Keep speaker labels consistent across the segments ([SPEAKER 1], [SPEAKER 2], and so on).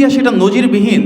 [SPEAKER 1] ইতিহাসে এটা নজিরবিহীন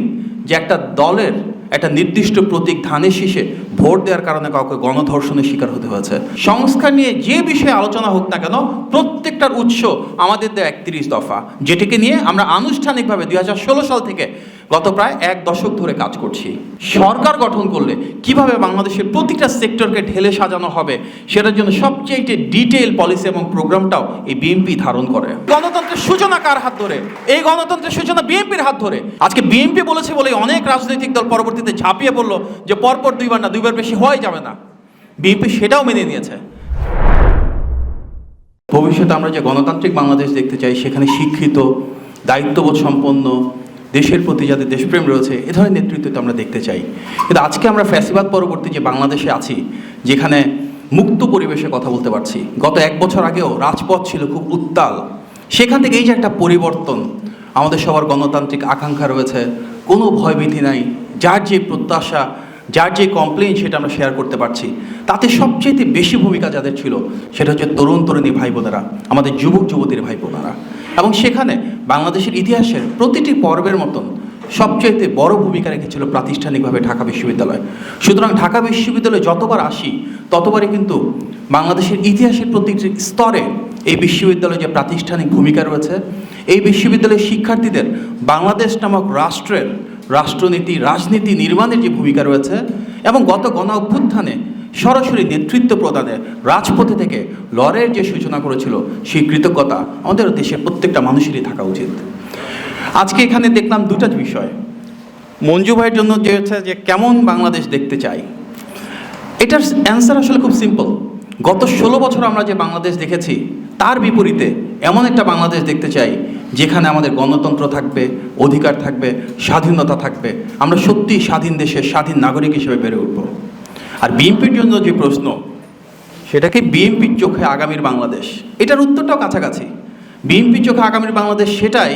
[SPEAKER 1] যে একটা দলের একটা নির্দিষ্ট প্রতীক ধানের শীষে ভোট দেওয়ার কারণে কাউকে গণধর্ষণের শিকার হতে হয়েছে। সংস্কার নিয়ে যে বিষয়ে আলোচনা হোক না কেন, প্রত্যেকটার উৎস আমাদের দেয় একত্রিশ দফা। যেটিকে নিয়ে আমরা আনুষ্ঠানিকভাবে দুই হাজার ষোলো সাল থেকে গত প্রায় এক দশক ধরে কাজ করছি। সরকার গঠন করলে কীভাবে বাংলাদেশের প্রতিটা সেক্টরকে ঢেলে সাজানো হবে, সেটার জন্য সবচেয়ে ডিটেল পলিসি এবং প্রোগ্রামটাও এই বিএনপি ধারণ করে। গণতন্ত্রের সূচনা কার হাত ধরে? এই গণতন্ত্রের সূচনা বিএনপির হাত ধরে। আজকে বিএনপি বলেছে বলে অনেক রাজনৈতিক দল পরবর্তীতে ঝাঁপিয়ে পড়ল যে পরপর দুইবার না, দুইবার বেশি হওয়াই যাবে না। বিএনপি সেটাও মেনে নিয়েছে। ভবিষ্যতে আমরা যে গণতান্ত্রিক বাংলাদেশ দেখতে চাই, সেখানে শিক্ষিত, দায়িত্ববোধ সম্পন্ন দেশের প্রতি যাদের দেশপ্রেম রয়েছে, এ ধরনের নেতৃত্ব তো আমরা দেখতে চাই। কিন্তু আজকে আমরা ফ্যাসিবাদ পরবর্তী যে বাংলাদেশে আছি, যেখানে মুক্ত পরিবেশে কথা বলতে পারছি, গত এক বছর আগেও রাজপথ ছিল খুব উত্তাল। সেখান থেকে এই যে একটা পরিবর্তন, আমাদের সবার গণতান্ত্রিক আকাঙ্ক্ষা রয়েছে, কোনো ভয়ভীতি নাই, যার যে প্রত্যাশা যার যে কমপ্লেন সেটা আমরা শেয়ার করতে পারছি, তাতে সবচেয়ে বেশি ভূমিকা যাদের ছিল, সেটা হচ্ছে তরুণ তরুণী ভাই বোনেরা আমাদের যুবক যুবতীর ভাই বোনেরা এবং সেখানে বাংলাদেশের ইতিহাসের প্রতিটি পর্বের মতন সবচেয়ে বড় ভূমিকা রেখেছিল প্রাতিষ্ঠানিকভাবে ঢাকা বিশ্ববিদ্যালয়। সুতরাং ঢাকা বিশ্ববিদ্যালয়ে যতবার আসি, ততবারই কিন্তু বাংলাদেশের ইতিহাসের প্রতিটি স্তরে এই বিশ্ববিদ্যালয়ে যে প্রাতিষ্ঠানিক ভূমিকা রয়েছে, এই বিশ্ববিদ্যালয়ের শিক্ষার্থীদের বাংলাদেশ নামক রাষ্ট্রের রাষ্ট্রনীতি, রাজনীতি, নির্মাণের যে ভূমিকা রয়েছে এবং গত গণ অভ্যুত্থানে সরাসরি নেতৃত্ব প্রদানে রাজপথে থেকে লড়াইয়ের যে সূচনা করেছিল, সেই কৃতজ্ঞতা আমাদের দেশের প্রত্যেকটা মানুষেরই থাকা উচিত। আজকে এখানে দেখলাম দুটা বিষয়। মঞ্জু ভাইয়ের জন্য যে হচ্ছে যে কেমন বাংলাদেশ দেখতে চাই, এটার অ্যান্সার আসলে খুব সিম্পল। গত ষোলো বছর আমরা যে বাংলাদেশ দেখেছি, তার বিপরীতে এমন একটা বাংলাদেশ দেখতে চাই যেখানে আমাদের গণতন্ত্র থাকবে, অধিকার থাকবে, স্বাধীনতা থাকবে, আমরা সত্যিই স্বাধীন দেশের স্বাধীন নাগরিক হিসেবে বেড়ে উঠব। আর বিএনপির জন্য যে প্রশ্ন সেটাকে বিএনপির চোখে আগামীর বাংলাদেশ? এটার উত্তরটাও কাছাকাছি। বিএনপির চোখে আগামীর বাংলাদেশ সেটাই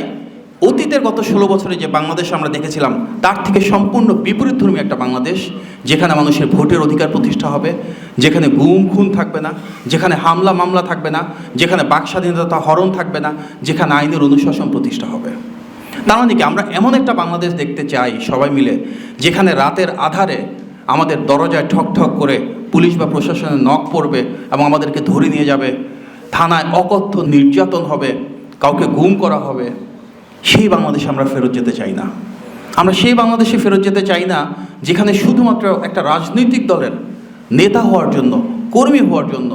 [SPEAKER 1] অতীতের গত ষোলো বছরে যে বাংলাদেশ আমরা দেখেছিলাম, তার থেকে সম্পূর্ণ বিপরীতধর্মী একটা বাংলাদেশ, যেখানে মানুষের ভোটের অধিকার প্রতিষ্ঠা হবে, যেখানে গুম, খুন থাকবে না, যেখানে হামলা, মামলা থাকবে না, যেখানে বাক স্বাধীনতা হরণ থাকবে না, যেখানে আইনের অনুশাসন প্রতিষ্ঠা হবে। তার মানে কি, আমরা এমন একটা বাংলাদেশ দেখতে চাই সবাই মিলে, যেখানে রাতের আধারে আমাদের দরজায় ঠক ঠক করে পুলিশ বা প্রশাসনের নখ পড়বে এবং আমাদেরকে ধরে নিয়ে যাবে, থানায় অকথ্য নির্যাতন হবে, কাউকে গুম করা হবে সেই বাংলাদেশে আমরা ফেরত যেতে চাই না। আমরা সেই বাংলাদেশে ফেরত যেতে চাই না, যেখানে শুধুমাত্র একটা রাজনৈতিক দলের নেতা হওয়ার জন্য, কর্মী হওয়ার জন্য,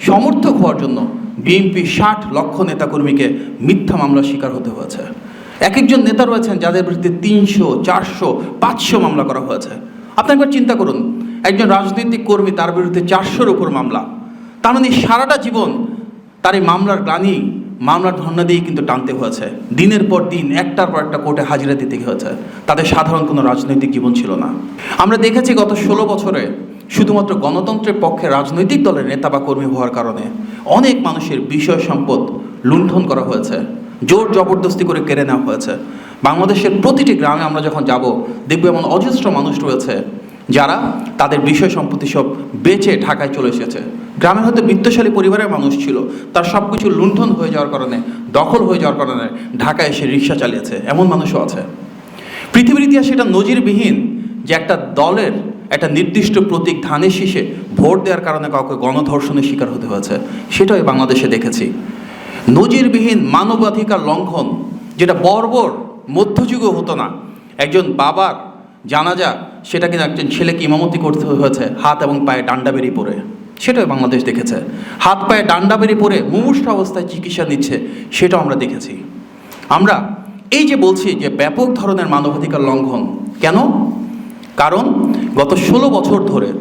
[SPEAKER 1] সমর্থক হওয়ার জন্য বিএনপি ষাট লক্ষ নেতাকর্মীকে মিথ্যা মামলার শিকার হতে হয়েছে। এক একজন নেতা রয়েছেন যাদের বিরুদ্ধে তিনশো, চারশো, পাঁচশো মামলা করা হয়েছে। আপনি একবার চিন্তা করুন, একজন রাজনৈতিক কর্মী তার বিরুদ্ধে চারশোর উপর মামলা, তার মানে সারাটা জীবন তার এই মামলার গ্লানি মামলার ধর্ণা দিয়ে কিন্তু টানতে হয়েছে। দিনের পর দিন, একটার পর একটা কোর্টে হাজিরা দিতে হয়েছে। তাদের সাধারণ কোনো রাজনৈতিক জীবন ছিল না। আমরা দেখেছি গত ষোলো বছরে শুধুমাত্র গণতন্ত্রের পক্ষে রাজনৈতিক দলের নেতা বা কর্মী হওয়ার কারণে অনেক মানুষের বিষয় সম্পদ লুণ্ঠন করা হয়েছে। জোর জবরদস্তি করে কেড়ে নেওয়া হয়েছে। বাংলাদেশের প্রতিটি গ্রামে আমরা যখন যাব, দেখব এমন অজস্র মানুষ রয়েছে যারা তাদের বিষয় সম্পত্তি সব বেচে ঢাকায় চলে এসেছে। গ্রামে হয়তো বিত্তশালী পরিবারের মানুষ ছিল, তার সব কিছু লুণ্ঠন হয়ে যাওয়ার কারণে, দখল হয়ে যাওয়ার কারণে ঢাকায় এসে রিক্সা চালিয়েছে, এমন মানুষও আছে। পৃথিবীর ইতিহাসে এটা নজিরবিহীন যে একটা দলের একটা নির্দিষ্ট প্রতীক ধানের শীষে ভোট দেওয়ার কারণে কাউকে গণধর্ষণের শিকার হতে হয়েছে সেটাই বাংলাদেশে দেখেছি। নজিরবিহীন মানবাধিকার লঙ্ঘন, যেটা বর্বর মধ্যযুগও হতো না, একজন বাবার জানাজা, সেটা কিন্তু একজন ছেলেকে ইমামতি করতে হয়েছে, হাত এবং পায়ে ডান্ডা বেরিয়ে পড়ে। সেটাও বাংলাদেশ দেখেছে। হাত পায়ে ডান্ডা বেরিয়ে পড়ে মুমূর্ষ অবস্থায় চিকিৎসা নিচ্ছে, সেটাও আমরা দেখেছি। আমরা এই যে বলছি যে ব্যাপক ধরনের মানবাধিকার লঙ্ঘন, কেন? কারণ গত ষোলো বছর ধরে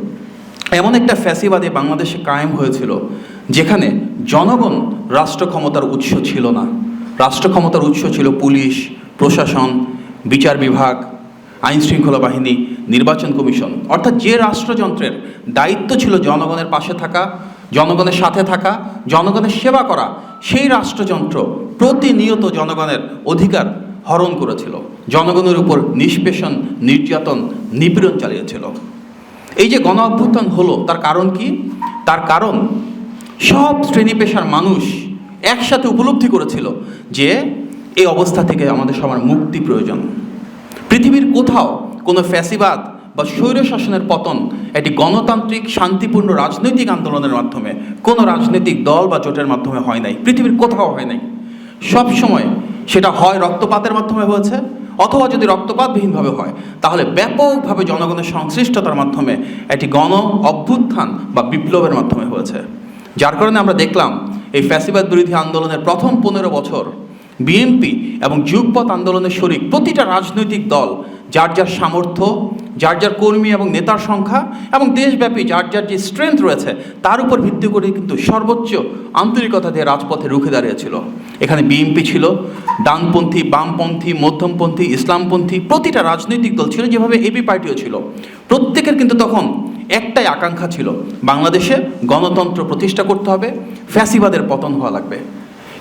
[SPEAKER 1] এমন একটা ফ্যাসিবাদে বাংলাদেশে কায়েম হয়েছিল, যেখানে জনগণ রাষ্ট্র ক্ষমতার উৎস ছিল না। রাষ্ট্র ক্ষমতার উৎস ছিল পুলিশ, প্রশাসন, বিচার বিভাগ, আইনশৃঙ্খলা বাহিনী নির্বাচন কমিশন। অর্থাৎ যে রাষ্ট্রযন্ত্রের দায়িত্ব ছিল জনগণের পাশে থাকা, জনগণের সাথে থাকা, জনগণের সেবা করা, সেই রাষ্ট্রযন্ত্র প্রতিনিয়ত জনগণের অধিকার হরণ করেছিল। জনগণের উপর নিষ্পেষণ, নির্যাতন, নিপীড়ন চালিয়েছিল। এই যে গণ অভ্যুত্থান হলো, তার কারণ কি? তার কারণ সব শ্রেণি পেশার মানুষ একসাথে উপলব্ধি করেছিল যে, এই অবস্থা থেকে আমাদের সবার মুক্তি প্রয়োজন। পৃথিবীর কোথাও কোনো ফ্যাসিবাদ বা স্বৈর শাসনের পতন এটি গণতান্ত্রিক, শান্তিপূর্ণ রাজনৈতিক আন্দোলনের মাধ্যমে কোনো রাজনৈতিক দল বা জোটের মাধ্যমে হয় নাই, পৃথিবীর কোথাও হয় নাই। সব সময় সেটা হয় রক্তপাতের মাধ্যমে হয়েছে, অথবা যদি রক্তপাতবিহীনভাবে হয়, তাহলে ব্যাপকভাবে জনগণের সংশ্লিষ্টতার মাধ্যমে এটি গণ অভ্যুত্থান বা বিপ্লবের মাধ্যমে হয়েছে। যার কারণে আমরা দেখলাম এই ফ্যাসিবাদ বিরোধী আন্দোলনের প্রথম পনেরো বছর বিএনপি এবং যুগপথ আন্দোলনের শরিক প্রতিটা রাজনৈতিক দল, যার যার সামর্থ্য, যার যার কর্মী এবং নেতার সংখ্যা এবং দেশব্যাপী যার যার যে স্ট্রেংথ রয়েছে, তার উপর ভিত্তি করে কিন্তু সর্বোচ্চ আন্তরিকতা দিয়ে রাজপথে রুখে দাঁড়িয়েছিল। এখানে বিএনপি ছিল, ডানপন্থী, বামপন্থী, মধ্যমপন্থী, ইসলামপন্থী, প্রতিটা রাজনৈতিক দল ছিল, যেভাবে এবি পার্টিও ছিল। প্রত্যেকের কিন্তু তখন একটাই আকাঙ্ক্ষা ছিল, বাংলাদেশে গণতন্ত্র প্রতিষ্ঠা করতে হবে, ফ্যাসিবাদের পতন হওয়া লাগবে।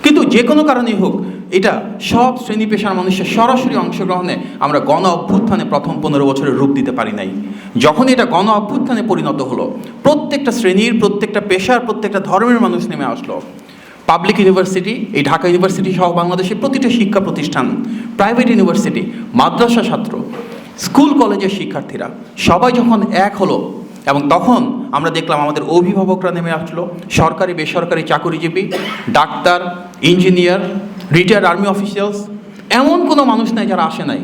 [SPEAKER 1] কিন্তু যে কোনো কারণেই হোক এটা সব শ্রেণি পেশার মানুষের সরাসরি অংশগ্রহণে আমরা গণ অভ্যুত্থানে প্রথম পনেরো বছরের রূপ দিতে পারি নাই। যখন এটা গণ অভ্যুত্থানে পরিণত হলো, প্রত্যেকটা শ্রেণির, প্রত্যেকটা পেশার, প্রত্যেকটা ধর্মের মানুষ নেমে আসলো। পাবলিক ইউনিভার্সিটি এই ঢাকা ইউনিভার্সিটি সহ বাংলাদেশের প্রতিটা শিক্ষা প্রতিষ্ঠান প্রাইভেট ইউনিভার্সিটি মাদ্রাসা ছাত্র স্কুল কলেজের শিক্ষার্থীরা, সবাই যখন এক হলো এবং তখন আমরা দেখলাম আমাদের অভিভাবকরা নেমে আসলো, সরকারি, বেসরকারি চাকরিজীবী, doctor, engineer retired army officials, এমন কোনো মানুষ নাই যারা আসে নাই,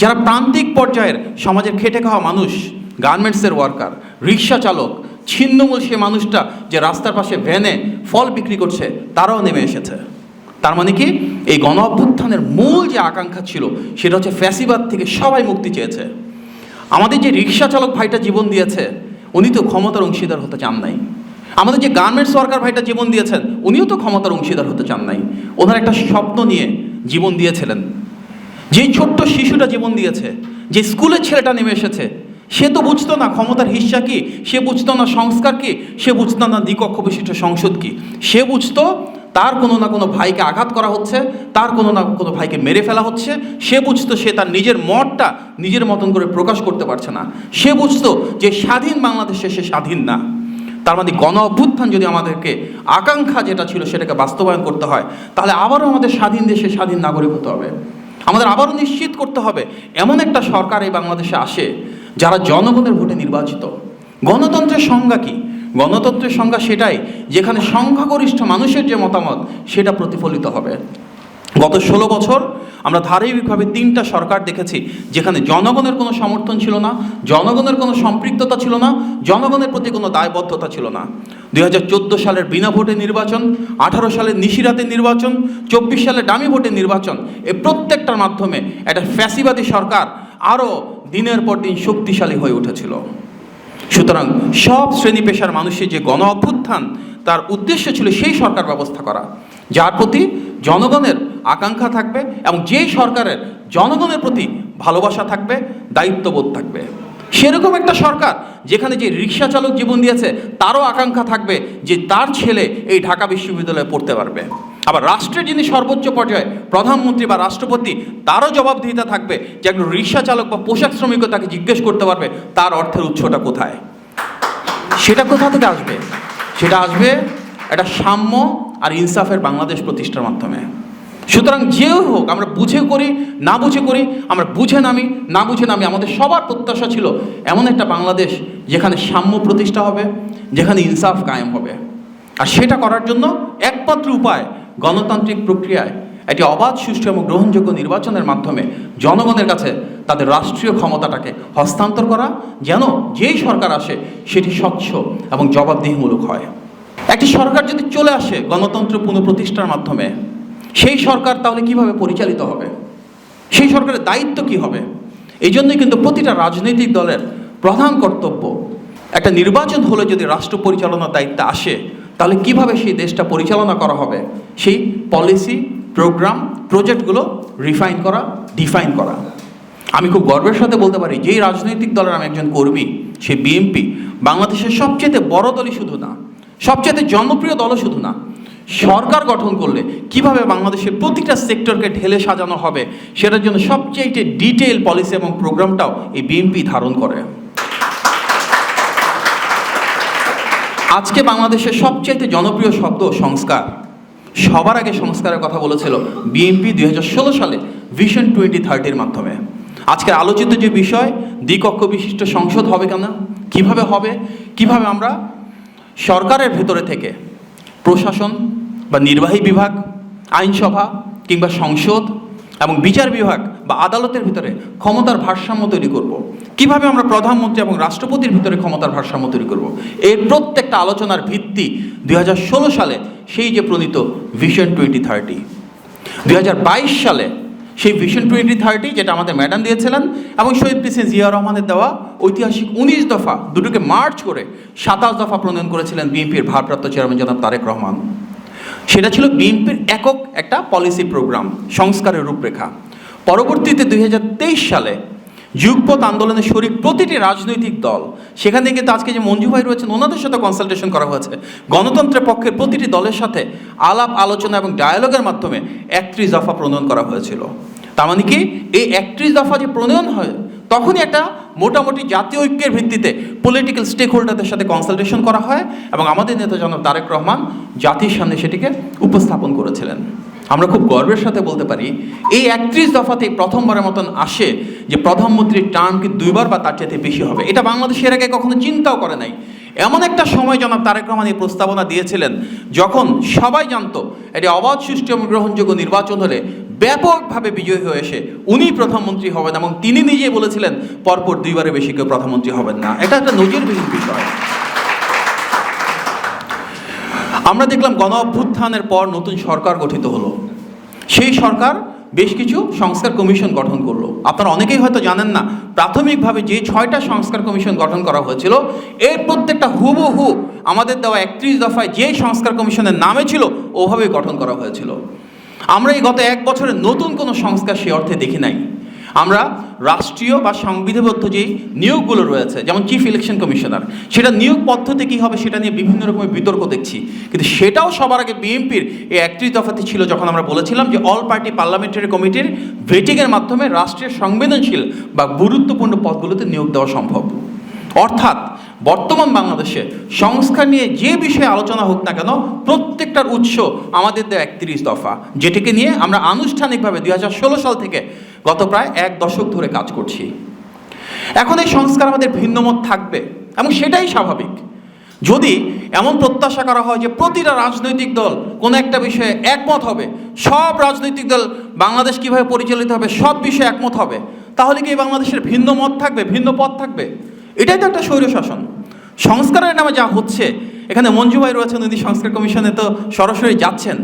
[SPEAKER 1] যারা প্রান্তিক পর্যায়ের সমাজের খেটে খাওয়া মানুষ, গার্মেন্টসের ওয়ার্কার, রিক্সা চালক, ছিন্নমূল সে মানুষটা যে রাস্তার পাশে ভ্যানে ফল বিক্রি করছে, তারাও নেমে এসেছে। তার মানে কি? এই গণ অভ্যুত্থানের মূল যে আকাঙ্ক্ষা ছিল, সেটা হচ্ছে ফ্যাসিবাদ থেকে সবাই মুক্তি চেয়েছে। আমাদের যে রিক্সা চালক ভাইটা জীবন দিয়েছে, উনি তো ক্ষমতার অংশীদার হতে চান নাই। আমাদের যে গার্মেন্টস ওয়ার্কার ভাইটা জীবন দিয়েছেন, উনিও তো ক্ষমতার অংশীদার হতে চান নাই। ওনার একটা স্বপ্ন নিয়ে জীবন দিয়েছিলেন। যেই ছোট্ট শিশুটা জীবন দিয়েছে, যে স্কুলের ছেলেটা নেমে এসেছে, সে তো বুঝতো না ক্ষমতার হিস্সা কি, সে বুঝতো না সংস্কার কি, সে বুঝতো না দ্বিকক্ষ বিশিষ্ট সংসদ কি। সে বুঝতো তার কোনো না কোনো ভাইকে আঘাত করা হচ্ছে, তার কোনো না কোনো ভাইকে মেরে ফেলা হচ্ছে। সে বুঝতো সে তার নিজের মতটা নিজের মতন করে প্রকাশ করতে পারছে না। সে বুঝতো যে স্বাধীন বাংলাদেশে সে স্বাধীন না। তার মানে গণ অভ্যুত্থান যদি আমাদেরকে আকাঙ্ক্ষা যেটা ছিল সেটাকে বাস্তবায়ন করতে হয়, তাহলে আবারও আমাদের স্বাধীন দেশে স্বাধীন নাগরিক হতে হবে। আমাদের আবারও নিশ্চিত করতে হবে, এমন একটা সরকার এই বাংলাদেশে আসে যারা জনগণের ভোটে নির্বাচিত। গণতন্ত্রের সংজ্ঞা কি? গণতন্ত্রের সংজ্ঞা সেটাই, যেখানে সংখ্যাগরিষ্ঠ মানুষের যে মতামত, সেটা প্রতিফলিত হবে। গত ষোলো বছর আমরা ধারাবাহিকভাবে তিনটা সরকার দেখেছি, যেখানে জনগণের কোনো সমর্থন ছিল না, জনগণের কোনো সম্পৃক্ততা ছিল না, জনগণের প্রতি কোনো দায়বদ্ধতা ছিল না। দুই হাজার চোদ্দ সালের বিনা ভোটে নির্বাচন, আঠারো সালের নিশিরাতের নির্বাচন, চব্বিশ সালের ডামি ভোটের নির্বাচন, এ প্রত্যেকটার মাধ্যমে একটা ফ্যাসিবাদী সরকার আরও দিনের পর দিন শক্তিশালী হয়ে উঠেছিল। সুতরাং সব শ্রেণি পেশার মানুষের যে গণ অভ্যুত্থান তার উদ্দেশ্য ছিল সেই সরকার ব্যবস্থা করা, যার প্রতি জনগণের আকাঙ্ক্ষা থাকবে এবং যেই সরকারের জনগণের প্রতি ভালোবাসা থাকবে, দায়িত্ববোধ থাকবে। সেরকম একটা সরকার যেখানে যে রিক্সা চালক জীবন দিয়েছে, তারও আকাঙ্ক্ষা থাকবে যে তার ছেলে এই ঢাকা বিশ্ববিদ্যালয়ে পড়তে পারবে। আবার রাষ্ট্রের যিনি সর্বোচ্চ পর্যায়ে প্রধানমন্ত্রী বা রাষ্ট্রপতি, তারও জবাবদিহিতা থাকবে যে একজন রিক্সা চালক বা পোশাক শ্রমিকও তাকে জিজ্ঞেস করতে পারবে, তার অর্থের উৎসটা কোথায়? সেটা কোথা থেকে আসবে? সেটা আসবে একটা সাম্য আর ইনসাফের বাংলাদেশ প্রতিষ্ঠার মাধ্যমে। সুতরাং যেও হোক, আমরা বুঝে করি, না বুঝে করি, আমরা বুঝে নামি, না বুঝে নামি, আমাদের সবার প্রত্যাশা ছিল এমন একটা বাংলাদেশ যেখানে সাম্য প্রতিষ্ঠা হবে, যেখানে ইনসাফ কায়েম হবে। আর সেটা করার জন্য একমাত্র উপায় গণতান্ত্রিক প্রক্রিয়ায় একটি অবাধ, সুষ্ঠু এবং গ্রহণযোগ্য নির্বাচনের মাধ্যমে জনগণের কাছে তাদের রাষ্ট্রীয় ক্ষমতাটাকে হস্তান্তর করা, যেন যেই সরকার আসে, সেটি স্বচ্ছ এবং জবাবদিহিমূলক হয়। একটি সরকার যদি চলে আসে গণতন্ত্র পুনঃপ্রতিষ্ঠার মাধ্যমে সেই সরকার তাহলে কীভাবে পরিচালিত হবে? সেই সরকারের দায়িত্ব কি হবে? এই জন্যই কিন্তু প্রতিটা রাজনৈতিক দলের প্রধান কর্তব্য, একটা নির্বাচন হলে যদি রাষ্ট্র পরিচালনার দায়িত্ব আসে, তাহলে কীভাবে সেই দেশটা পরিচালনা করা হবে? সেই পলিসি, প্রোগ্রাম, প্রজেক্টগুলো রিফাইন করা, ডিফাইন করা। আমি খুব গর্বের সাথে বলতে পারি, যেই রাজনৈতিক দলের আমি একজন কর্মী, সে বিএনপি বাংলাদেশের সবচেয়ে বড় দলই শুধু না, সবচেয়ে জনপ্রিয় দলও শুধু না সরকার গঠন করলে কীভাবে বাংলাদেশের প্রতিটা সেক্টরকে ঢেলে সাজানো হবে, সেটার জন্য সবচেয়ে ডিটেল পলিসি এবং প্রোগ্রামটাও এই বিএনপি ধারণ করে। আজকে বাংলাদেশের সবচেয়ে জনপ্রিয় শব্দ সংস্কার। সবার আগে সংস্কারের কথা বলেছিল বিএনপি দুই হাজার ষোলো সালে ভিশন টোয়েন্টি থার্টির মাধ্যমে। আজকের আলোচিত যে বিষয়, দ্বিকক্ষ বিশিষ্ট সংসদ হবে কেন, কীভাবে হবে, কীভাবে আমরা সরকারের ভেতরে থেকে প্রশাসন বা নির্বাহী বিভাগ, আইনসভা কিংবা সংসদ এবং বিচার বিভাগ বা আদালতের ভিতরে ক্ষমতার ভারসাম্য তৈরি করব। কীভাবে আমরা প্রধানমন্ত্রী এবং রাষ্ট্রপতির ভিতরে ক্ষমতার ভারসাম্য তৈরি করব। এর প্রত্যেকটা আলোচনার ভিত্তি দুই হাজার ষোলো সালে সেই যে প্রণীত ভিশন টোয়েন্টি থার্টি দুই হাজার বাইশ সালে সেই ভিশন টোয়েন্টি থার্টি যেটা আমাদের ম্যাডাম দিয়েছিলেন এবং শহীদ প্রেসিডেন্ট জিয়া রহমানের দেওয়া ঐতিহাসিক উনিশ দফা দুটোকে মার্চ করে সাতাশ দফা প্রণয়ন করেছিলেন বিএনপির ভারপ্রাপ্ত চেয়ারম্যান জনাব তারেক রহমান সেটা ছিল বিএনপির একক একটা পলিসি প্রোগ্রাম সংস্কারের রূপরেখা। পরবর্তীতে দুই হাজার তেইশ সালে যুগপথ আন্দোলনের শরিক প্রতিটি রাজনৈতিক দল, সেখানে কিন্তু আজকে যে মঞ্জু ভাই রয়েছেন, ওনাদের সাথে কনসালটেশন করা হয়েছে। গণতন্ত্রের পক্ষের প্রতিটি দলের সাথে আলাপ, আলোচনা এবং ডায়ালগের মাধ্যমে একত্রিশ দফা প্রণয়ন করা হয়েছিল। তার মানে কি? এই একত্রিশ দফা যে প্রণয়ন হয় তখনই একটা মোটামুটি জাতীয় ঐক্যের ভিত্তিতে পলিটিক্যাল স্টেক হোল্ডারদের সাথে কনসালটেশন করা হয় এবং আমাদের নেতা জনাব তারেক রহমান জাতির সামনে সেটিকে উপস্থাপন করেছিলেন। আমরা খুব গর্বের সাথে বলতে পারি, এই একত্রিশ দফাতে প্রথমবারের মতন আসে যে প্রধানমন্ত্রীর টার্ম কি দুইবার বা তার চাইতে বেশি হবে। এটা বাংলাদেশের আগে কখনো চিন্তাও করে নাই। এমন একটা সময় জনাব তারেক রহমান এই প্রস্তাবনা দিয়েছিলেন যখন সবাই জানতো, এটি অবাধ সুষ্ঠু এবং গ্রহণযোগ্য নির্বাচন হলে ব্যাপকভাবে বিজয়ী হয়ে এসে উনি প্রধানমন্ত্রী হবেন এবং তিনি নিজেই বলেছিলেন, পরপর দুইবারের বেশি কেউ প্রধানমন্ত্রী হবেন না। এটা একটা নজিরবিহীন বিষয়। আমরা দেখলাম গণ অভ্যুত্থানের পর নতুন সরকার গঠিত হলো। সেই সরকার বেশ কিছু সংস্কার কমিশন গঠন করল। আপনারা অনেকেই হয়তো জানেন না, প্রাথমিকভাবে যে ছয়টা সংস্কার কমিশন গঠন করা হয়েছিল, এর প্রত্যেকটা হুবহু আমাদের দেওয়া একত্রিশ দফায় যে সংস্কার কমিশনের নামে ছিল, ওভাবেই গঠন করা হয়েছিল। আমরা এই গত এক বছরে নতুন কোনো সংস্কার সে অর্থে দেখি নাই। আমরা রাষ্ট্রীয় বা সংবিধিবদ্ধ যেই নিয়োগগুলো রয়েছে, যেমন চিফ ইলেকশন কমিশনার সেটা নিয়োগ পদ্ধতি কী হবে সেটা নিয়ে বিভিন্ন রকমের বিতর্ক দেখছি। কিন্তু সেটাও সবার আগে বিএনপির এই একত্রিশ দফাতে ছিল যখন আমরা বলেছিলাম যে অল পার্টি পার্লামেন্টারি কমিটির ভেটিংয়ের মাধ্যমে রাষ্ট্রের সংবেদনশীল বা গুরুত্বপূর্ণ পদগুলোতে নিয়োগ দেওয়া সম্ভব। অর্থাৎ বর্তমান বাংলাদেশে সংস্কার নিয়ে যে বিষয়ে আলোচনা হোক না কেন, প্রত্যেকটার উৎস আমাদের দেওয়া একত্রিশ দফা, যেটিকে নিয়ে আমরা আনুষ্ঠানিকভাবে দুই হাজার ষোলো সাল থেকে গত প্রায় এক দশক ধরে কাজ করছি। এখন এই সংস্কার আমাদের ভিন্নমত থাকবে, এবং সেটাই স্বাভাবিক। যদি এমন প্রত্যাশা করা হয় যে প্রতিটা রাজনৈতিক দল কোনো একটা বিষয়ে একমত হবে, সব রাজনৈতিক দল বাংলাদেশ কীভাবে পরিচালিত হবে, সব বিষয়ে একমত হবে, তাহলে কি বাংলাদেশের ভিন্ন মত থাকবে, ভিন্ন পথ থাকবে? এটাই তো একটা স্বৈরশাসন সংস্কারের নামে যা হচ্ছে, এখানে মঞ্জু ভাই রয়েছেন, উনি সংস্কার কমিশনে তো সরাসরি যাচ্ছেন।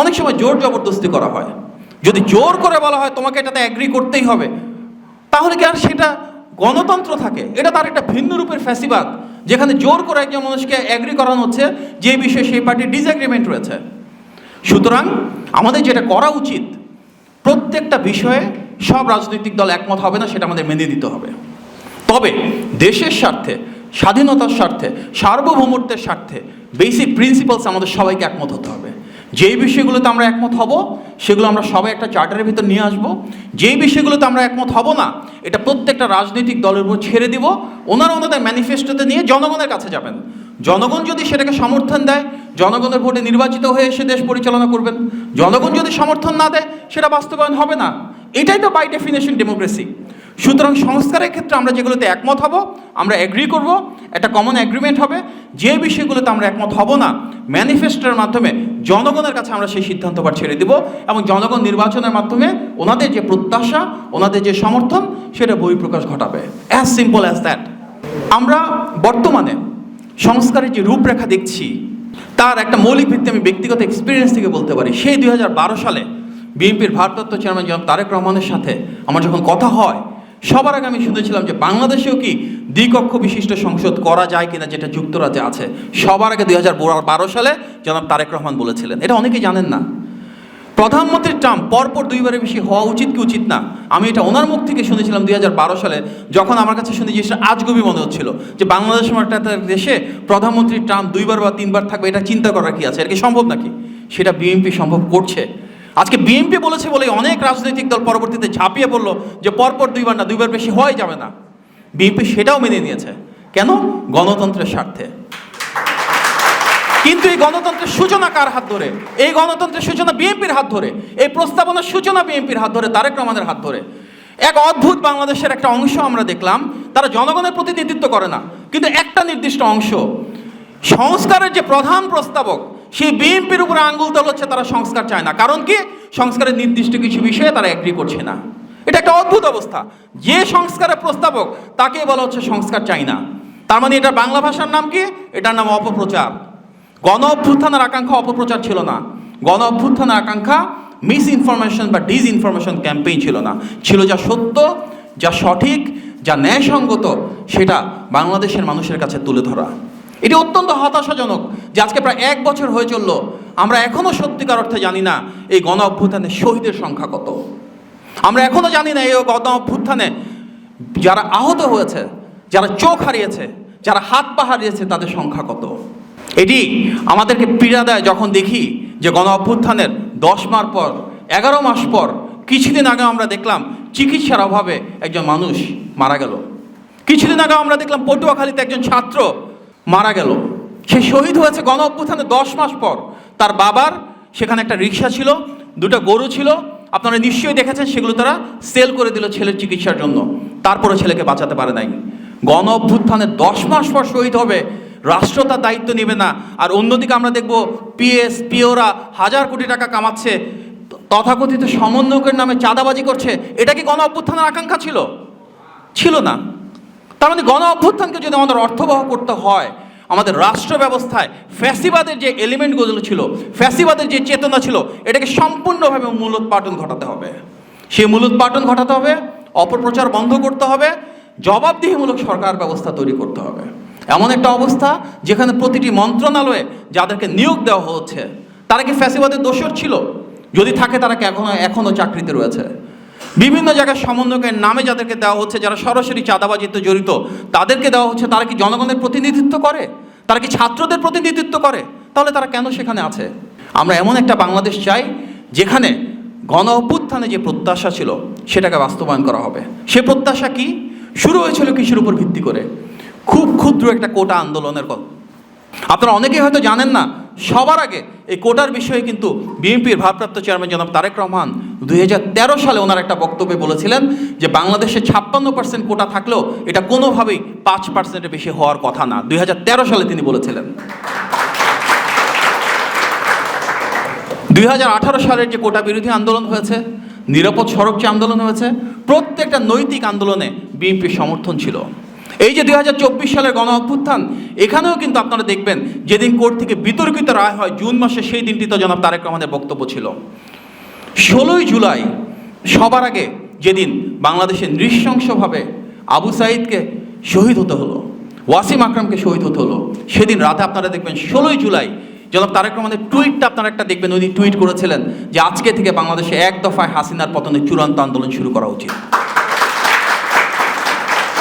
[SPEAKER 1] অনেক সময় জোর জবরদস্তি করা হয়। যদি জোর করে বলা হয় তোমাকে এটাতে অ্যাগ্রি করতেই হবে, তাহলে কি আর সেটা গণতন্ত্র থাকে? এটা তার একটা ভিন্ন রূপের ফ্যাসিবাদ, যেখানে জোর করে একজন মানুষকে অ্যাগ্রি করানো হচ্ছে, যে বিষয়ে সেই পার্টির ডিসএগ্রিমেন্ট রয়েছে। সুতরাং আমাদের যেটা করা উচিত, প্রত্যেকটা বিষয়ে সব রাজনৈতিক দল একমত হবে না, সেটা আমাদের মেনে দিতে হবে। তবে দেশের স্বার্থে, স্বাধীনতার স্বার্থে, সার্বভৌমত্বের স্বার্থে বেসিক প্রিন্সিপালস আমাদের সবাইকে একমত হতে হবে। যেই বিষয়গুলোতে আমরা একমত হব, সেগুলো আমরা সবাই একটা চার্টারের ভিতর নিয়ে আসব। যেই বিষয়গুলোতে আমরা একমত হব না, এটা প্রত্যেকটা রাজনৈতিক দলের উপর ছেড়ে দিব। ওনারা ওনাদের ম্যানিফেস্টোতে নিয়ে জনগণের কাছে যাবেন। জনগণ যদি সেটাকে সমর্থন দেয়, জনগণের ভোটে নির্বাচিত হয়ে এসে দেশ পরিচালনা করবেন। জনগণ যদি সমর্থন না দেয়, সেটা বাস্তবায়ন হবে না। এটাই তো বাই ডেফিনেশন ডেমোক্রেসি সুতরাং সংস্কারের ক্ষেত্রে আমরা যেগুলোতে একমত হব, আমরা এগ্রি করব, একটা কমন এগ্রিমেন্ট হবে। যে বিষয়গুলোতে আমরা একমত হব না ম্যানিফেস্টোর মাধ্যমে জনগণের কাছে আমরা সেই সিদ্ধান্ত পাঠ ছেড়ে দেব এবং জনগণ নির্বাচনের মাধ্যমে ওনাদের যে প্রত্যাশা, ওনাদের যে সমর্থন, সেটা বহিঃপ্রকাশ ঘটাবে। অ্যাজ সিম্পল অ্যাজ দ্যাট আমরা বর্তমানে সংস্কারের যে রূপরেখা দেখছি, তার একটা মৌলিক ভিত্তি আমি ব্যক্তিগত এক্সপিরিয়েন্স থেকে বলতে পারি। সেই দুই হাজার বারো সালে বিএনপির ভারপ্রাপ্ত চেয়ারম্যান জনাব তারেক রহমানের সাথে আমার যখন কথা হয় সবার আগে আমি শুনেছিলাম যে বাংলাদেশেও কি দ্বিকক্ষ বিশিষ্ট সংসদ করা যায় কিনা যেটা যুক্তরাজ্যে আছে। সবার আগে দুই হাজার বারো সালে জনাব তারেক রহমান বলেছিলেন। এটা অনেকেই জানেন না। প্রধানমন্ত্রীর টার্ম পরপর দুইবারের বেশি হওয়া উচিত কি উচিত না? আমি এটা ওনার মুখ থেকে শুনেছিলাম দুই হাজার বারো সালে, যখন আমার কাছে শুনে জিনিসটা আজগবি মনে হচ্ছিল যে বাংলাদেশ একটা দেশে প্রধানমন্ত্রীর টার্ম দুইবার বা তিনবার থাকবে, এটা চিন্তা করার কি আছে? এটা কি সম্ভব নাকি? সেটা বিএনপি সম্ভব করছে। আজকে বিএনপি বলেছে বলে অনেক রাজনৈতিক দল পরবর্তীতে ঝাঁপিয়ে পড়ল যে পরপর দুইবার না, দুইবার বেশি হওয়াই যাবে না। বিএনপি সেটাও মেনে নিয়েছে। কেন? গণতন্ত্রের স্বার্থে। কিন্তু এই গণতন্ত্রের সূচনা কার হাত ধরে? এই গণতন্ত্রের সূচনা বিএনপির হাত ধরে। এই প্রস্তাবনার সূচনা বিএনপির হাত ধরে, তারেক রহমানের হাত ধরে। এক অদ্ভুত বাংলাদেশের একটা অংশ আমরা দেখলাম, তারা জনগণের প্রতিনিধিত্ব করে না। কিন্তু একটা নির্দিষ্ট অংশ, সংস্কারের যে প্রধান প্রস্তাবক সেই বিএনপির উপরে আঙ্গুল তোল হচ্ছে তারা সংস্কার চায় না। কারণ কি? সংস্কারের নির্দিষ্ট কিছু বিষয়ে তারা এগ্রি করছে না। এটা একটা অদ্ভুত অবস্থা। যে সংস্কারের প্রস্তাবক তাকে বলা হচ্ছে সংস্কার চাই না। তার মানে এটা বাংলা ভাষার নাম কি? এটার নাম অপপ্রচার। গণ অভ্যুত্থানের আকাঙ্ক্ষা অপপ্রচার ছিল না। গণ অভ্যুত্থানের আকাঙ্ক্ষা মিস ইনফরমেশন বা ডিস ইনফরমেশন ক্যাম্পেইন ছিল না। ছিল যা সত্য, যা সঠিক, যা ন্যায়সঙ্গত, সেটা বাংলাদেশের মানুষের কাছে তুলে ধরা। এটি অত্যন্ত হতাশাজনক যে আজকে প্রায় এক বছর হয়ে চলল। আমরা এখনও সত্যিকার অর্থে জানি না এই গণ অভ্যুত্থানের শহীদের সংখ্যা কত। আমরা এখনও জানি না এই গণ অভ্যুত্থানে যারা আহত হয়েছে, যারা চোখ হারিয়েছে, যারা হাত পা হারিয়েছে, তাদের সংখ্যা কত। এটি আমাদেরকে পীড়া দেয় যখন দেখি যে গণ অভ্যুত্থানের দশ মাস পর, এগারো মাস পর, কিছুদিন আগে আমরা দেখলাম চিকিৎসার অভাবে একজন মানুষ মারা গেল। কিছুদিন আগে আমরা দেখলাম পটুয়াখালীতে একজন ছাত্র মারা গেল। সে শহীদ হয়েছে গণ অভ্যুত্থানে দশ মাস পর। তার বাবার সেখানে একটা রিক্সা ছিল, দুটো গরু ছিল। আপনারা নিশ্চয়ই দেখেছেন, সেগুলো তারা সেল করে দিল ছেলের চিকিৎসার জন্য। তারপরে ছেলেকে বাঁচাতে পারে নাই। গণ অভ্যুত্থানে দশ মাস পর শহীদ হবে, রাষ্ট্র তার দায়িত্ব নেবে না। আর অন্যদিকে আমরা দেখব, পিএস, পিওরা হাজার কোটি টাকা কামাচ্ছে, তথাকথিত সমন্বয়কের নামে চাঁদাবাজি করছে। এটা কি গণ অভ্যুত্থানের আকাঙ্ক্ষা ছিল? ছিল না। তার মানে গণ অভ্যুত্থানকে যদি আমাদের অর্থবহ করতে হয়, আমাদের রাষ্ট্র ব্যবস্থায় ফ্যাসিবাদের যে এলিমেন্টগুলো ছিল, ফ্যাসিবাদের যে চেতনা ছিল, এটাকে সম্পূর্ণভাবে মূলোৎপাটন ঘটাতে হবে। সেই মূলোৎপাটন ঘটাতে হবে, অপপ্রচার বন্ধ করতে হবে, জবাবদিহিমূলক সরকার ব্যবস্থা তৈরি করতে হবে। এমন একটা অবস্থা যেখানে প্রতিটি মন্ত্রণালয়ে যাদেরকে নিয়োগ দেওয়া হচ্ছে, তারা কি ফ্যাসিবাদের দোষর ছিল? যদি থাকে তারা কি এখনও এখনও চাকরিতে রয়েছে? বিভিন্ন জায়গায় সমন্বয়কের নামে যাদেরকে দেওয়া হচ্ছে, যারা সরাসরি চাঁদাবাজিতে জড়িত, তাদেরকে দেওয়া হচ্ছে, তারা কি জনগণের প্রতিনিধিত্ব করে? তারা কি ছাত্রদের প্রতিনিধিত্ব করে? তাহলে তারা কেন সেখানে আছে? আমরা এমন একটা বাংলাদেশ চাই, যেখানে গণ অভ্যুত্থানে যে প্রত্যাশা ছিল, সেটাকে বাস্তবায়ন করা হবে। সে প্রত্যাশা কি? শুরু হয়েছিল কিসের উপর ভিত্তি করে? খুব ক্ষুদ্র একটা কোটা আন্দোলনের কথা আপনারা অনেকেই হয়তো জানেন না, সবার আগে এই কোটার বিষয়ে কিন্তু বিএনপির ভারপ্রাপ্ত চেয়ারম্যান জনাব তারেক রহমান দুই হাজার তেরো সালে ওনার একটা বক্তব্যে বলেছিলেন যে বাংলাদেশে ছাপ্পান্ন পার্সেন্ট কোটা থাকলেও এটা কোনোভাবেই পাঁচ পার্সেন্টের বেশি হওয়ার কথা না, দুই হাজার তেরো সালে তিনি বলেছিলেন। দুই হাজার আঠারো সালের যে কোটা বিরোধী আন্দোলন হয়েছে, নিরাপদ সড়ক যে আন্দোলন হয়েছে, প্রত্যেকটা নৈতিক আন্দোলনে বিএনপির সমর্থন ছিল। এই যে দু হাজার চব্বিশ সালের গণ অভ্যুত্থান, এখানেও কিন্তু আপনারা দেখবেন, যেদিন কোর্ট থেকে বিতর্কিত রায় হয়, জুন মাসে সেই দিনটি তো জনাব তারেক রহমানের বক্তব্য ছিল। ষোলোই জুলাই, সবার আগে যেদিন বাংলাদেশে নৃশংসভাবে আবু সাইদকে শহীদ হতে হলো, ওয়াসিম আকরামকে শহীদ হতে হলো, সেদিন রাতে আপনারা দেখবেন ষোলোই জুলাই, জনাব তারেক রহমানের টুইটটা আপনারা একটা দেখবেন, উনি টুইট করেছিলেন যে আজকে থেকে বাংলাদেশে এক দফায় হাসিনার পতনের চূড়ান্ত আন্দোলন শুরু করা উচিত।